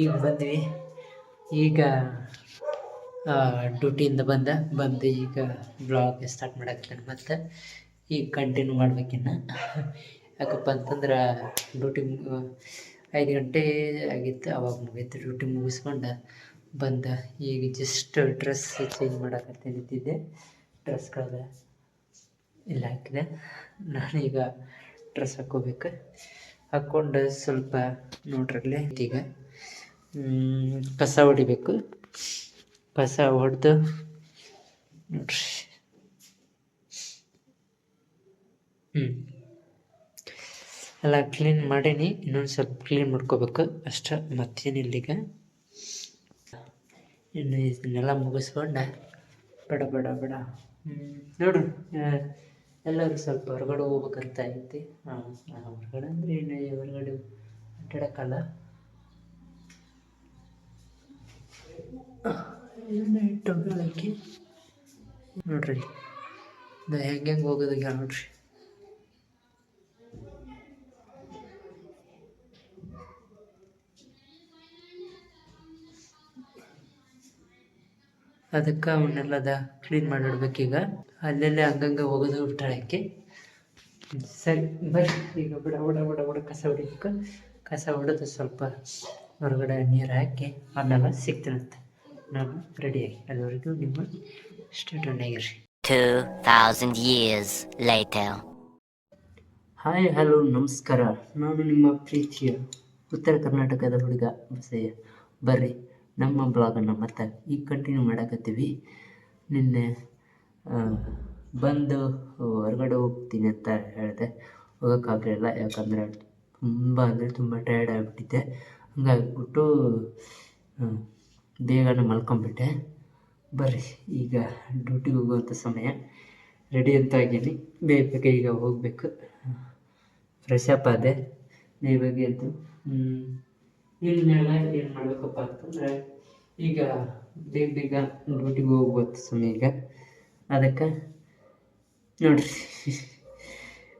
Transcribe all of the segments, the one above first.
ಈಗ ಬಂದ್ವಿ. ಈಗ ಡ್ಯೂಟಿಯಿಂದ ಬಂದ, ಬಂದು ಈಗ ಬ್ಲಾಗ್ ಸ್ಟಾರ್ಟ್ ಮಾಡಕ್ಕೆ ಮತ್ತು. ಈಗ ಕಂಟಿನ್ಯೂ ಮಾಡ್ಬೇಕಿನ್ನ ಯಾಕಪ್ಪ ಅಂತಂದ್ರೆ ಡ್ಯೂಟಿ ಐದು ಗಂಟೆ ಆಗಿತ್ತು, ಅವಾಗ ಮುಗೀತು ಡ್ಯೂಟಿ ಮುಗಿಸ್ಕೊಂಡು ಬಂದ. ಈಗ ಜಸ್ಟ್ ಡ್ರೆಸ್ ಚೇಂಜ್ ಮಾಡಕ್ಕೆ ನಿಂತಿದ್ದೆ ಡ್ರೆಸ್ಗಳನ್ನ ಇಲ್ಲ ಹಾಕಿದೆ. ನಾನೀಗ ಡ್ರೆಸ್ ಹಾಕ್ಕೋಬೇಕು. ಹಾಕ್ಕೊಂಡು ಸ್ವಲ್ಪ ನೋಡ್ರಲ್ಲಿ ಈಗ ಕಸ ಹೊಡಿಬೇಕು. ಕಸ ಹೊಡೆದು ನೋಡ್ರಿ. ಹ್ಞೂ ಎಲ್ಲ ಕ್ಲೀನ್ ಮಾಡೀನಿ. ಇನ್ನೊಂದು ಸ್ವಲ್ಪ ಕ್ಲೀನ್ ಮಾಡ್ಕೋಬೇಕು. ಅಷ್ಟೇ ಮತ್ತೇನಿಲ್ಲ ಈಗ ಇನ್ನು ಇದನ್ನೆಲ್ಲ ಮುಗಿಸ್ಕೊಂಡು ಬೇಡ ಬೇಡ ಬೇಡ. ನೋಡು ಎಲ್ಲರೂ ಸ್ವಲ್ಪ ಹೊರಗಡೆ ಹೋಗ್ಬೇಕಂತ ಐತಿ ಹೊರಗಡೆ ಅಂದರೆ ಏನು ಹೊರಗಡೆ ಅಡ್ಡಾಡಕ್ಕಲ್ಲ. ಹಾಕಿ ನೋಡ್ರಿ, ಇದು ಹೆಂಗೆ ಹೆಂಗೆ ಹೋಗೋದು ಈಗ ನೋಡ್ರಿ. ಅದಕ್ಕೆ ಅವನ್ನೆಲ್ಲದ ಕ್ಲೀನ್ ಮಾಡಿಡ್ಬೇಕೀಗ ಅಲ್ಲೆಲ್ಲೇ ಹಂಗಂಗೆ ಹೋಗೋದು ಬಿಟ್ಟಾಳಕ್ಕೆ. ಸರಿ ಬರ್ರಿ. ಈಗ ಬಿಡ ಬಿಡ ಬಿಡ ಬಿಡ ಕಸ ಹೊಡಿಬೇಕು. ಕಸ ಹೊಡೆದು ಸ್ವಲ್ಪ ಹೊರಗಡೆ ನೀರು ಹಾಕಿ ಅಲ್ಲೆಲ್ಲ ಸಿಗ್ತಿರುತ್ತೆ. ನಾನು ರೆಡಿಯಾಗಿ ಅಲ್ಲಿವರೆಗೂ ನಿಮ್ಮ ಸ್ಟೇಟ್ ಆಗಿರಿ 2,000 years later. ಹಾಯ್ ಹಲೋ ನಮಸ್ಕಾರ. ನಾನು ನಿಮ್ಮ ಪ್ರೀತಿಯ ಉತ್ತರ ಕರ್ನಾಟಕದ ಹುಡುಗ ಬಸಯ್ಯ. ಬರ್ರಿ ನಮ್ಮ ಬ್ಲಾಗನ್ನು ಮತ್ತೆ ಈಗ ಕಂಟಿನ್ಯೂ ಮಾಡಕತ್ತೀವಿ. ನಿನ್ನೆ ಬಂದು ಹೊರಗಡೆ ಹೋಗ್ತೀನಿ ಅಂತ ಹೇಳಿದೆ. ಹೋಗೋಕ್ಕಾಗಲಿಲ್ಲ, ಯಾಕಂದರೆ ತುಂಬ ಅಂದರೆ ತುಂಬ ಟಯರ್ಡ್ ಆಗಿಬಿಟ್ಟಿದ್ದೆ. ಹಂಗಾಗ್ಬಿಟ್ಟು ಬೇಗನೆ ಮಲ್ಕೊಂಬಿಟ್ಟೆ. ಬರ್ರಿ, ಈಗ ಡ್ಯೂಟಿಗೆ ಹೋಗುವಂಥ ಸಮಯ. ರೆಡಿ ಅಂತ ಆಗೀನಿ. ಬೇಗ ಬೇಗ ಈಗ ಹೋಗಬೇಕು. ಫ್ರೆಶ್ ಅಪ್ ಆದೆ. ಬೇಗ ಬೇಗ ಎದ್ದು ಇನ್ಮೇಲೆ ಏನು ಮಾಡಬೇಕಪ್ಪ ಅಂತಂದರೆ, ಈಗ ಬೇಗ ಬೇಗ ಡ್ಯೂಟಿಗೆ ಹೋಗುವಂಥ ಸಮಯ ಈಗ. ಅದಕ್ಕೆ ನೋಡಿರಿ.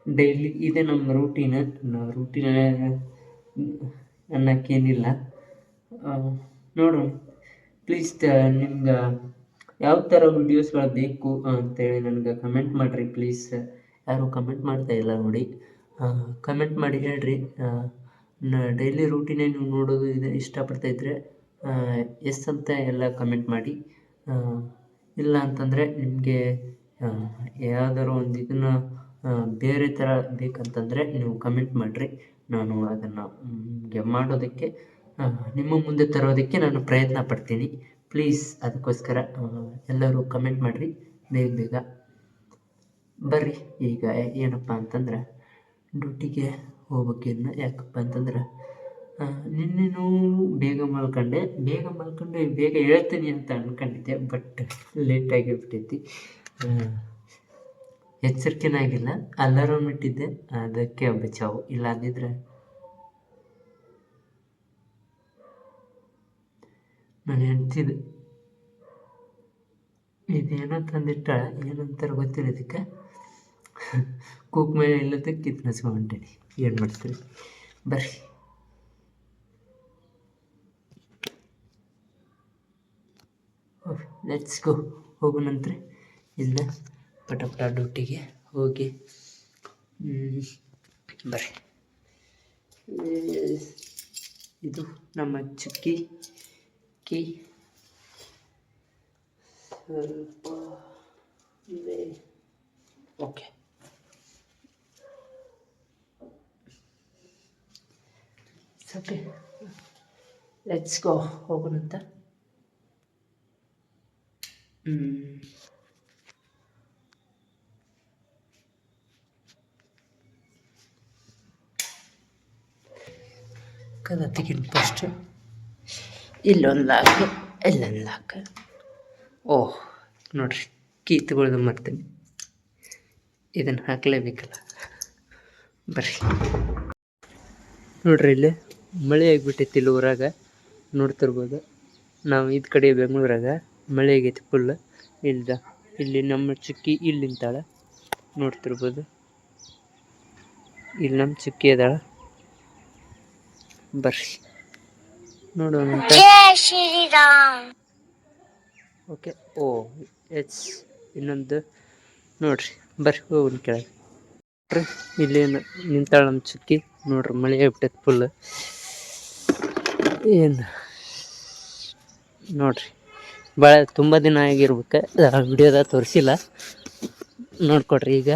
ಡೈಲಿ ಇದೆ ನಮ್ಮ ರೂಟೀನ್ ರೂಟೀನ್ ಅನ್ನೋಕ್ಕೇನಿಲ್ಲ. ನೋಡೋಣ ಪ್ಲೀಸ್ ನಿಮ್ಗೆ ಯಾವ ಥರ ವಿಡಿಯೋಸ್ಗಳು ಬೇಕು ಅಂತೇಳಿ ನನಗೆ ಕಮೆಂಟ್ ಮಾಡಿರಿ ಪ್ಲೀಸ್ ಯಾರು ಕಮೆಂಟ್ ಮಾಡ್ತಾ ಇಲ್ಲ ನೋಡಿ. ಕಮೆಂಟ್ ಮಾಡಿ ಹೇಳ್ರಿ. ಡೈಲಿ ರೂಟೀನೇ ನೀವು ನೋಡೋದು ಇದು ಇಷ್ಟಪಡ್ತಾ ಇದ್ದರೆ ಎಸ್ ಅಂತ ಎಲ್ಲ ಕಮೆಂಟ್ ಮಾಡಿ. ಇಲ್ಲ ಅಂತಂದರೆ ನಿಮಗೆ ಯಾವ್ದಾದ್ರು ಒಂದು ಇದನ್ನು ಬೇರೆ ಥರ ಬೇಕಂತಂದರೆ ನೀವು ಕಮೆಂಟ್ ಮಾಡಿರಿ. ನಾನು ಅದನ್ನು, ನಿಮಗೆ ಮಾಡೋದಕ್ಕೆ ನಿಮ್ಮ ಮುಂದೆ ತರೋದಕ್ಕೆ ನಾನು ಪ್ರಯತ್ನ ಪಡ್ತೀನಿ. ಪ್ಲೀಸ್ ಅದಕ್ಕೋಸ್ಕರ ಎಲ್ಲರೂ ಕಮೆಂಟ್ ಮಾಡಿರಿ. ಬೇಗ ಬೇಗ ಬರ್ರಿ. ಈಗ ಏನಪ್ಪ ಅಂತಂದ್ರೆ, ಡ್ಯೂಟಿಗೆ ಹೋಗ್ಬೇಕಿನ್ನು ಯಾಕಪ್ಪ ಅಂತಂದ್ರೆ ನಿನ್ನೆನೂ ಬೇಗ ಮಲ್ಕೊಂಡೆ. ಬೇಗ ಮಲ್ಕೊಂಡು, ಬೇಗ ಹೇಳ್ತೀನಿ ಅಂತ ಅನ್ಕೊಂಡಿದ್ದೆ ಬಟ್ ಲೇಟ್ ಆಗಿಬಿಟ್ಟೈತಿ ಎಚ್ಚರಿಕೆನಾಗಿಲ್ಲ ಅಲಾರಾಮ್ ಇಟ್ಟಿದ್ದೆ. ಅದಕ್ಕೆ ಬಚಾವು ಇಲ್ಲ ಅಂದಿದ್ರೆ ನಾನು ಹೆಂಡ್ತಿದ್ದೆ ಇದೇನೋ ತಂದಿಟ್ಟಾಳ ಏನಂತಾರೆ ಗೊತ್ತಿಲ್ಲ ಇದಕ್ಕೆ. ಕೂಕ್ ಮೇಲೆ ಇಲ್ಲದಕ್ಕೆ ಕಿತ್ನಸ್ಕೊಂಡು ಹೊಂಟೀನಿ ಏನು ಮಾಡ್ತೀರಿ? ಬರ್ರಿ. ಲೆಟ್ಸ್ ಗೋ ಹೋಗೋಣಂತ್ರಿ ಇಲ್ಲ. ಪಟ ಡ್ಯೂಟಿಗೆ ಹೋಗಿ. ಬರ್ರಿ. ಇದು ನಮ್ಮ ಚುಕ್ಕಿ. ಕಿ. ಸ್ವಲ್ಪ ಓಕೆ. ಓಕೆ ಲೆಟ್ಸ್ ಗೋ ಹೋಗೋಣಂತ ಕದ ತೆಗಿನ ಫಸ್ಟ್ ಇಲ್ಲೊಂದು ಲಾಕು, ಇಲ್ಲೊಂದು ಲಾಕ್. ಓಹ್, ನೋಡ್ರಿ ಕೀ ತಗೊಳ್ದು ಮಾಡ್ತೀನಿ ಇದನ್ನು ಹಾಕಲೇಬೇಕಲ್ಲ. ಬರ್ರಿ. ನೋಡ್ರಿ ಇಲ್ಲಿ, ಮಳೆ ಆಗಿಬಿಟ್ಟೈತಿ ಇಲ್ಲಿ ಊರಾಗ. ನೋಡ್ತಿರ್ಬೋದು. ನಾವು ಇದು ಕಡೆ ಬೆಂಗಳೂರಾಗ. ಮಳೆ ಆಗೈತಿ ಫುಲ್ ಇಲ್ದ ಇಲ್ಲಿ ನಮ್ಮ ಚುಕ್ಕಿ ಇಲ್ಲಿ ನಿಂತಾಳ. ನೋಡ್ತಿರ್ಬೋದು. ಇಲ್ಲಿ ನಮ್ಮ ಚುಕ್ಕಿ ಅದಾಳ. ಬರ್ರಿ. ನೋಡೋಣ ಓಕೆ. ಓ ಎಚ್ ಇನ್ನೊಂದು. ನೋಡ್ರಿ. ಬರ್ರಿ ಹೋಗೋಣ ಕೆಳಗೆ. ನೋಡ್ರಿ ಇಲ್ಲಿ ನಿಂತಾಳ ನಮ್ಮ ಚುಕ್ಕಿ. ನೋಡ್ರಿ ಮಳೆ ಆಗ್ಬಿಟ್ಟೈತೆ ಫುಲ್ ಏನು? ನೋಡ್ರಿ. ಭಾಳ ತುಂಬ ದಿನ ಆಗಿರ್ಬೇಕು. ವಿಡಿಯೋದಾಗ ತೋರಿಸಿಲ್ಲ. ನೋಡ್ಕೊಡ್ರಿ ಈಗ.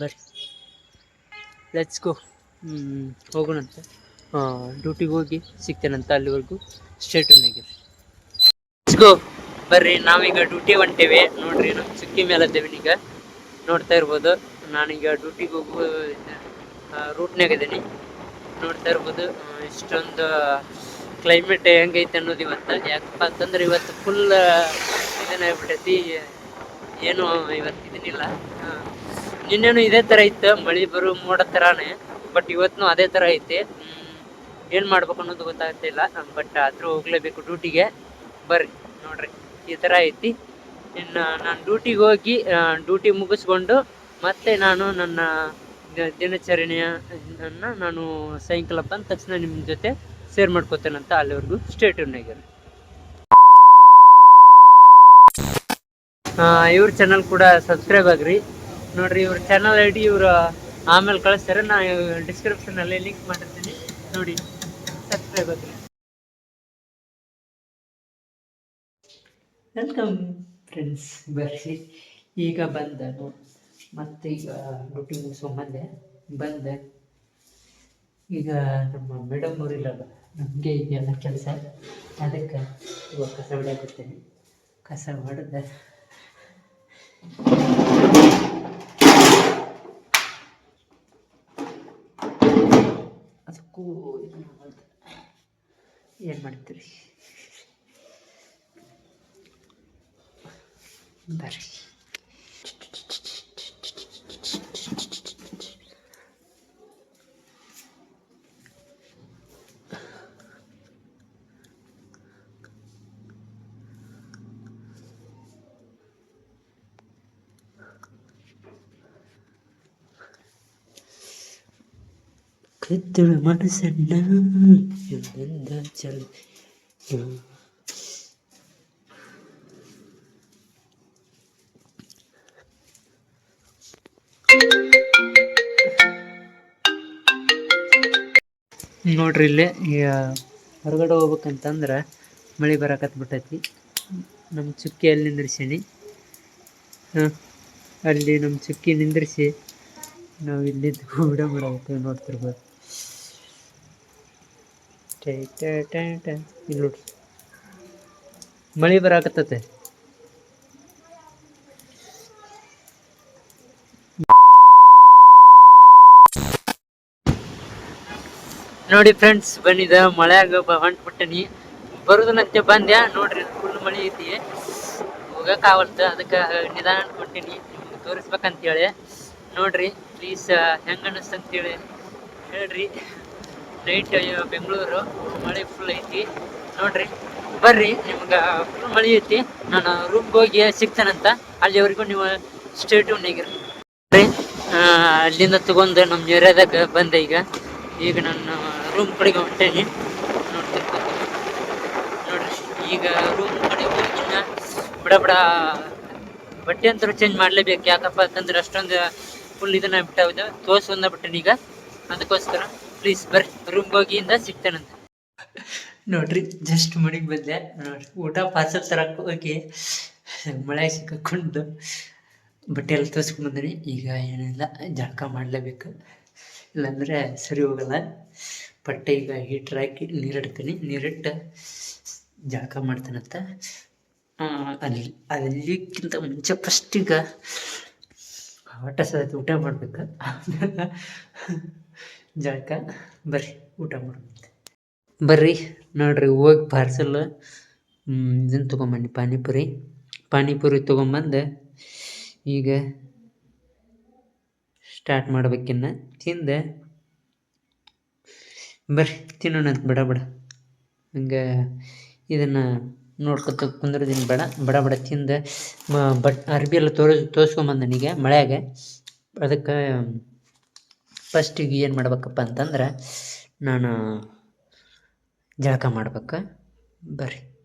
ಬರ್ರಿ. ಲೆಟ್ಸ್ ಗೋ ಹೋಗೋಣಂತೆ ಡ್ಯೂಟಿಗೆ ಹೋಗಿ ಸಿಗ್ತೇನಂತ ಅಲ್ಲಿವರೆಗೂ. ಸ್ಟೇಟನ್ನಾಗಿರಿ ಲೆಟ್ಸ್ ಗೋ ಬರ್ರಿ, ನಾವೀಗ ಡ್ಯೂಟಿ ಹೊಂಟೇವೆ. ನೋಡ್ರಿ ನಮ್ಮ ಚುಕ್ಕಿ ಮೇಲೆ ಈಗ. ನೋಡ್ತಾ ಇರ್ಬೋದು. ನಾನೀಗ ಡ್ಯೂಟಿಗೆ ಹೋಗುವ ರೂಟ್ನಾಗ ಇದ್ದೀನಿ. ನೋಡ್ತಾ ಇರ್ಬೋದು. ಇಷ್ಟೊಂದು ಕ್ಲೈಮೇಟ್ ಹೆಂಗೈತೆ ಅನ್ನೋದು ಇವತ್ತು ಯಾಕಪ್ಪ ಅಂತಂದ್ರೆ ಇವತ್ತು ಫುಲ್ ಇದನ್ನಾಗ್ಬಿಟ್ಟೈತಿ ಏನು ಇವತ್ತು ಇದನ್ನಿಲ್ಲ ನಿನ್ನೇನು ಇದೇ ಥರ ಇತ್ತು. ಮಳೆ ಬರೋ ಮೋಡ ಥರಾನೇ ಬಟ್ ಇವತ್ತು ಅದೇ ಥರ ಐತಿ. ಏನು ಮಾಡ್ಬೇಕು ಅನ್ನೋದು ಗೊತ್ತಾಗ್ತಿಲ್ಲ ಬಟ್ ಆದರೂ ಹೋಗ್ಲೇಬೇಕು ಡ್ಯೂಟಿಗೆ ಬರ್ರಿ, ನೋಡ್ರಿ. ಈ ಥರ ಐತಿ. ಇನ್ನು ನಾನು ಡ್ಯೂಟಿಗೆ ಹೋಗಿ ಡ್ಯೂಟಿ ಮುಗಿಸ್ಕೊಂಡು ಮತ್ತೆ ನಾನು ನನ್ನ ದಿನಚರಣೆಯನ್ನ ನಾನು ಸಾಯಂಕಾಲ ಬಂದ ತಕ್ಷಣ ನಿಮ್ಮ ಜೊತೆ ಶೇರ್ ಮಾಡ್ಕೋತೇನಂತ ಅಲ್ಲಿವರೆಗೂ ಸ್ಟೇಟ್ಯೂನ್ನಾಗಿರಿ ಇವ್ರ ಚಾನಲ್ ಕೂಡ ಸಬ್ಸ್ಕ್ರೈಬ್ ಆಗ್ರಿ. ನೋಡ್ರಿ, ಇವ್ರ ಚಾನಲ್ ಐ ಡಿ ಇವರು ಆಮೇಲೆ ಕಳಿಸ್ತಾರೆ ನಾ ಡಿಸ್ಕ್ರಿಪ್ಷನಲ್ಲಿ ಲಿಂಕ್ ಮಾಡಿರ್ತೀನಿ. ನೋಡಿ ಸಬ್ಸ್ಕ್ರೈಬ್ ಆಗ್ರಿ. ವೆಲ್ಕಮ್ ಫ್ರೆಂಡ್ಸ್ ಬರ್ರಿ. ಈಗ ಬಂದ ಮತ್ತೆ ಈಗ ಡ್ಯೂಟಿ ಮುಗಿಸ್ಕೊಂಬಂದೆ ಬಂದೆ. ಈಗ ನಮ್ಮ ಮೇಡಮ್ ಅವರಿಲ್ಲಲ್ಲ ನಮಗೆ ಇದೆಲ್ಲ ಕೆಲಸ. ಅದಕ್ಕೆ ಇವಾಗ ಕಸ ಹೊಡ್ಯಾಕತ್ತೇನೆ. ಕಸ ಹೊಡೆದ. ಅದಕ್ಕೂ ಏನು ಮಾಡ್ತೀರಿ? ಬರ್ರಿ. ಕತ್ತಲ ಮನಸ್ಸನ್ನ ಎಂದ ಚಲ ನೋಡ್ರಿ ಇಲ್ಲೇ ಈಗ ಹೊರಗಡೆ ಹೋಗ್ಬೇಕಂತಂದ್ರೆ ಮಳೆ ಬರಕತ್ ಬಿಟ್ಟೈತಿ ನಮ್ಮ ಚುಕ್ಕಿ ಅಲ್ಲಿ ನಿಂದ್ರಿಸೀನಿ. ಹಾಂ, ಅಲ್ಲಿ ನಮ್ಮ ಚುಕ್ಕಿ ನಿಂದ್ರಿಸಿ ನಾವು ಇಲ್ಲಿದ್ದು ಕೂಡ ಮಾಡ್ಬೇಕು ನೋಡ್ತಿರ್ಬೋದು. ಇಲ್ಲಿ ನೋಡ್ರಿ ಮಳೆ ನೋಡಿ ಫ್ರೆಂಡ್ಸ್ ಬಂದಿದ ಮಳೆಯಾಗ ಹೊಂಟ್ಬಿಟ್ಟನಿ. ಬರುದನಂತೆ ಬಂದ್ಯಾ? ನೋಡ್ರಿ ಫುಲ್ ಮಳಿ ಐತಿ. ಹೋಗಕ್ ಆಗಲ್ತ ಅದಕ್ಕೆ ನಿಧಾನ ಅನ್ಕೊಂತೀನಿ. ನಿಮ್ಗೆ ತೋರಿಸ್ಬೇಕಂತೇಳಿ. ನೋಡ್ರಿ ಪ್ಲೀಸ್ ಹೆಂಗ ಅಂತೇಳಿ ಹೇಳ್ರಿ. ನೈಟ್ ಬೆಂಗಳೂರು, ಮಳೆ ಫುಲ್ ಐತಿ. ನೋಡ್ರಿ, ಬರ್ರಿ, ನಿಮ್ಗೆ ಫುಲ್ ಮಳೆ ಐತಿ. ನಾನು ರೂಮ್ಗೆ ಹೋಗಿ ಸಿಗ್ತಾನಂತ. ಅಲ್ಲಿವರೆಗೂ ನೀವು ಸ್ಟೇಟ್ ಆಗಿರಿ ಅಲ್ಲಿಂದ ತಗೊಂಡು ನಮ್ಮ ಏರಿಯಾದಾಗ ಬಂದೆ ಈಗ. ಈಗ ನಾನು ರೂಮ್ ಕಡೆಗೆ ಹೊಂಟೇನಿ. ನೋಡ್ತಿರ್ತೀನಿ ನೋಡ್ರಿ, ಈಗ ರೂಮ್ ಕಡೆ ಹೋಗಿನ, ಬಿಡ ಬಡ ಬಟ್ಟೆ ಅಂತೂ ಚೇಂಜ್ ಮಾಡಲೇಬೇಕು. ಯಾಕಪ್ಪ ಅಂತಂದ್ರೆ ಅಷ್ಟೊಂದು ಫುಲ್ ಇದನ್ನ ಬಿಟ್ಟಾವಿದೆ ತೋರ್ಸ್ ಬಂದ ಬಿಟ್ಟೇನಿ ಈಗ. ಅದಕ್ಕೋಸ್ಕರ. ಪ್ಲೀಸ್ ಬರ್ರಿ ರೂಮ್ ಹೋಗಿಯಿಂದ ಸಿಗ್ತಾನಂತ. ನೋಡ್ರಿ ಜಸ್ಟ್ ಮನೆಗೆ ಬಂದೆ. ನೋಡ್ರಿ, ಊಟ ಪಾರ್ಸಲ್ ತರಕ್ಕೆ ಹೋಗಿ ಮಳೆ ಸಿಕ್ಕಾಕೊಂಡು ಬಟ್ಟೆ ಎಲ್ಲ ತೋರಿಸ್ಕೊಂಡು ಬಂದಿನಿ. ಈಗ ಏನಿಲ್ಲ, ಜಳಕ ಮಾಡಲೇಬೇಕು. ಇಲ್ಲಾಂದರೆ ಸರಿ ಹೋಗಲ್ಲ. ಬಟ್ಟೆ ಈಗ ಹೀಟ್ರ್ ಹಾಕಿ ನೀರಿಡ್ತೀನಿ ನೀರಿಟ್ಟು ಜಳಕ ಮಾಡ್ತಾನಂತ. ಅಲ್ಲಿ, ಅಲ್ಲಿಕ್ಕಿಂತ ಮುಂಚೆ ಫಸ್ಟ್ ಈಗ ಹೊಟ್ಟೆ ಸದೈತಿ ಊಟ ಮಾಡ್ಬೇಕು. ಜಳಕ, ಬರ್ರಿ, ಊಟ ಮಾಡ್ಬೇಕು. ಬರ್ರಿ, ನೋಡ್ರಿ, ಹೋಗಿ ಪಾರ್ಸಲ್ ಇದನ್ನು ತೊಗೊಂಬನ್ನಿ, ಪಾನಿಪುರಿ. ಪಾನಿಪುರಿ ತೊಗೊಂಬಂದು ಈಗ ಸ್ಟಾರ್ಟ್ ಮಾಡ್ಬೇಕಿನ್ನ. ತಿಂದೆ ಬರ್ರಿ, ತಿನ್ನೋಣ ಬಿಡ, ಬಡ. ಹಂಗೆ ಇದನ್ನು ನೋಡ್ಕೊತ ಕುಂದ್ರದಿನ. ಬೇಡ, ಬಡ ಬಡ ತಿಂದು ಬಟ್ ಅರ್ಬಿ ಎಲ್ಲ ತೋರಿಸ್ ತೋರಿಸ್ಕೊಂಬಂದನೀಗ ಮಳೆಯಾಗ ಅದಕ್ಕೆ ಫಸ್ಟಿಗೆ ಏನು ಮಾಡ್ಬೇಕಪ್ಪ ಅಂತಂದ್ರೆ, ನಾನು ಜಳಕ ಮಾಡ್ಬೇಕು. ಬರ್ರಿ.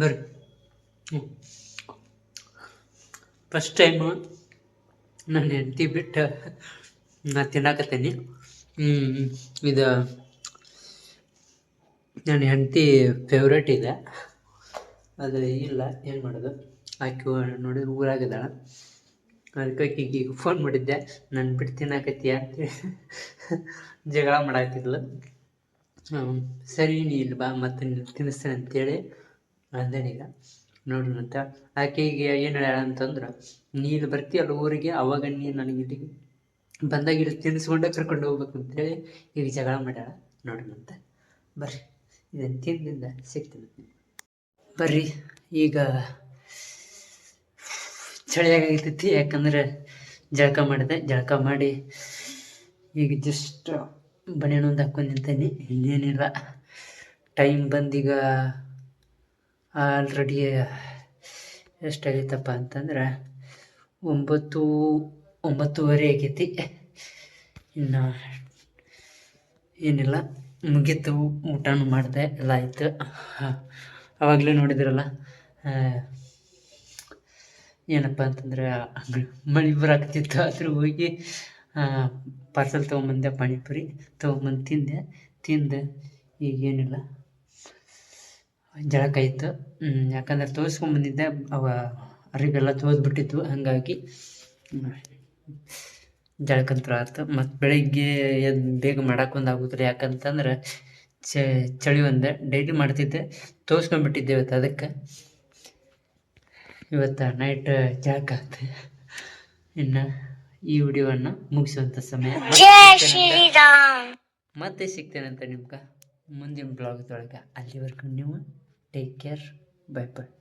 ಬರ್ರಿ ಫಸ್ಟ್ ಟೈಮು ನನ್ನ ಹೆಂಡತಿ ಬಿಟ್ಟು ನಾ ತಿನ್ನಾಕತ್ತೀನಿ. ಇದು ನನ್ನ ಹೆಂಡತಿ ಫೇವ್ರೇಟ್ ಇದೆ. ಅದು ಇಲ್ಲ, ಏನು ಮಾಡೋದು? ಆಕೆ ನೋಡಿ ಊರಾಗಿದ್ದಾಳೆ. ಅದಕ್ಕೆ ಈಗ ಫೋನ್ ಮಾಡಿದ್ದೆ ನನ್ನ ಬಿಟ್ಟು ತಿನ್ನಾಕತ್ತೀಯ? ಅಂತೇಳಿ ಜಗಳ ಮಾಡಾಕತ್ತಿದ್ಲು. ಹ್ಮ್. ಸರಿ, ನೀ ಇಲ್ಲಿ ಬಾ, ಮತ್ತೆ ನೀನು ತಿನ್ನಿಸ್ತೇನೆ ಅಂತೇಳಿ ಅಂದೇನೀಗ. ನೋಡೋಣ ಅಂತ ಆಕೆಗೆ ಏನು ಹೇಳ ಅಂತಂದ್ರೆ, ನೀನು ಬರ್ತೀಯಲ್ಲ ಊರಿಗೆ, ಅವಾಗ ನೀನು ನನಗೆ ಇಲ್ಲಿಗೆ ಬಂದಾಗ ಇಲ್ಲಿ ತಿನ್ನಿಸ್ಕೊಂಡೆ ಕರ್ಕೊಂಡು ಹೋಗ್ಬೇಕು ಅಂತೇಳಿ ಈಗ ಜಗಳ ಮಾಡ್ಯಾಳ. ನೋಡೋಣ ಅಂತ ಬರ್ರಿ ಇದನ್ನು ತಿಂದಿಂದ ಸಿಗ್ತೀನಿ ಬರ್ರಿ, ಈಗ ಚಳಿಯಾಗೈತೈತಿ ಯಾಕಂದ್ರೆ ಜಳಕ ಮಾಡಿದೆ. ಜಳಕ ಮಾಡಿ ಈಗ ಜಸ್ಟ್ ಬನಿಯನೊಂದು ಹಾಕೊಂಡು ನಿಂತೇನಿ. ಇನ್ನೇನಿಲ್ಲ. ಟೈಮ್ ಬಂದೀಗ ಆಲ್ರೆಡಿ ಎಷ್ಟಾಗೈತಪ್ಪ ಅಂತಂದ್ರೆ ಒಂಬತ್ತು, ಒಂಬತ್ತುವರೆ ಆಗೈತಿ. ಇನ್ನು ಏನಿಲ್ಲ, ಮುಗೀತು, ಊಟನೂ ಮಾಡಿದೆ, ಎಲ್ಲ ಆಯಿತು. ಆವಾಗಲೇ ನೋಡಿದ್ರಲ್ಲ ಏನಪ್ಪ ಅಂತಂದ್ರೆ ಮಳೆ ಬರಾಕತ್ತಿತ್ತು ಅದ್ರ ಹೋಗಿ ಪಾರ್ಸೆಲ್ ತೊಗೊಂಬಂದೆ ಪಾನಿಪುರಿ, ತೊಗೊಂಬಂದು ತಿಂದೆ. ತಿಂದು ಈಗೇನಿಲ್ಲ ಜಳಕ ಇತ್ತು. ಯಾಕಂದ್ರೆ ತೋರಿಸ್ಕೊಂಬಂದಿದ್ದೆ ಅವ ಅರಿವೆಲ್ಲ ತೋದ್ಬಿಟ್ಟಿತ್ತು ಹಾಗಾಗಿ ಜಳಕಂತ್ರ ಆಯ್ತು ಮತ್ತು ಬೆಳಿಗ್ಗೆ ಎದ್ದು ಬೇಗ ಮಾಡೋಕ್ಕೊಂದು ಆಗುತ್ತಿಲ್ಲ ಯಾಕಂತಂದ್ರೆ ಚಳಿ ಒಂದೆ. ಡೈಲಿ ಮಾಡ್ತಿದ್ದೆ. ತೋರಿಸ್ಕೊಂಡ್ಬಿಟ್ಟಿದ್ದೆ ಇವತ್ತು ಅದಕ್ಕೆ. ಇವತ್ತು ನೈಟ್ ಜಳಕ ಆಯ್ತು ಇನ್ನು ಈ ವಿಡಿಯೋವನ್ನು ಮುಗಿಸುವಂಥ ಸಮಯ. ಮತ್ತೆ ಸಿಗ್ತೇನೆ ಅಂತ- ಮತ್ತೆ ಸಿಗ್ತೇನೆ ಅಂತ ನಿಮ್ಗೆ ಮುಂದಿನ ಬ್ಲಾಗ್ದೊಳಗೆ ಅಲ್ಲಿವರೆಗೂ ನೀವು Take care. Bye bye.